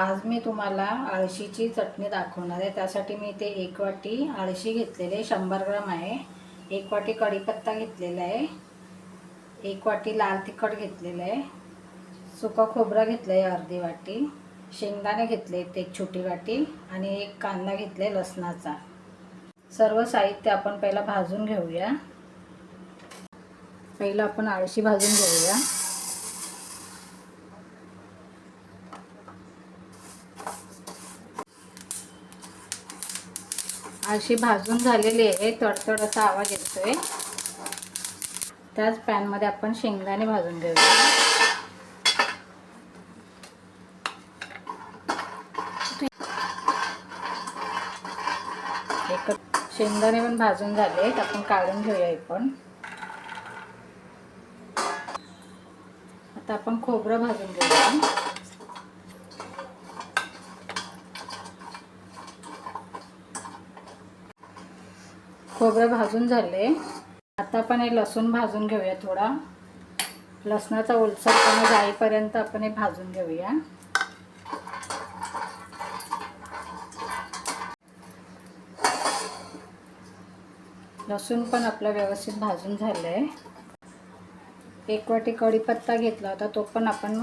आज मी तुम्हाला आळशीची चटणी दाखवणार आहे. त्यासाठी मी इथे एक वाटी आळशी घेतलेली आहे. शंभर ग्राम आहे. एक वाटी कढीपत्ता घेतलेला आहे. एक वाटी लाल तिखट घेतलेलं आहे. सुकं खोबरं घेतलं आहे अर्धी वाटी. शेंगदाणे घेतले एक छोटी वाटी. आणि एक कांदा घेतला आहे लसणाचा. सर्व साहित्य आपण पहिला भाजून घेऊया. पहिलं आपण आळशी भाजून घेऊया. अशी भाजून झालेली आहे. तडतड असा आवाज येतोय. त्याच पॅनमध्ये आपण शेंगदाणे भाजून घेऊया. एक शेंगदाणे पण भाजून झाले आहेत. आपण काढून घेऊया हे पण आता आपण खोबरं भाजून घेऊया. खोबरं भाजून झाले. आता आपण हे लसूण भाजून घेऊया थोडा. लसणाचा ओलसरपणा जाईपर्यंत आपण हे भाजून घेऊया. लसूण पण आपलं व्यवस्थित भाजून झालं आहे एक वाटी कढीपत्ता घेतला होता तो पण आपण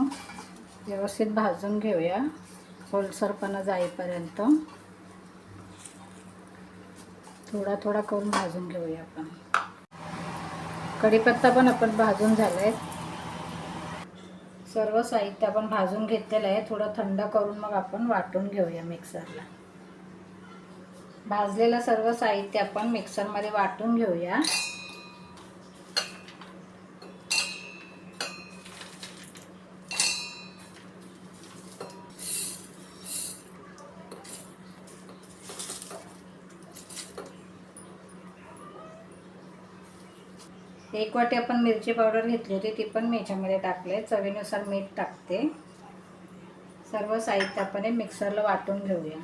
व्यवस्थित भाजून घेऊया. ओलसरपणा जाईपर्यंत थोडा थोडा करून भाजून घेऊया आपण. कढीपत्ता पण आपण भाजून झाला आहे सर्व साहित्य आपण भाजून घेतलेलं आहे. थोडं थंड करून मग आपण वाटून घेऊया मिक्सरला. भाजलेलं सर्व साहित्य आपण मिक्सरमध्ये वाटून घेऊया. एक वाटी आपण मिरची पावडर घेतली होती ती पण मी याच्यामध्ये टाकले चवीनुसार मीठ टाकते. सर्व साहित्य आपण हे मिक्सरला वाटून घेऊया.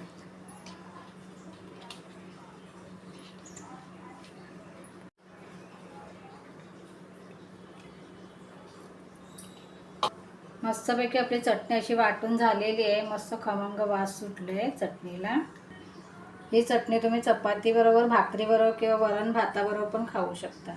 मस्तपैकी आपली चटणी अशी वाटून झालेली आहे. मस्त खमंग वास सुटले आहे चटणीला. ही चटणी तुम्ही चपातीबरोबर भाकरीबरोबर किंवा वरण भाताबरोबर पण खाऊ शकता.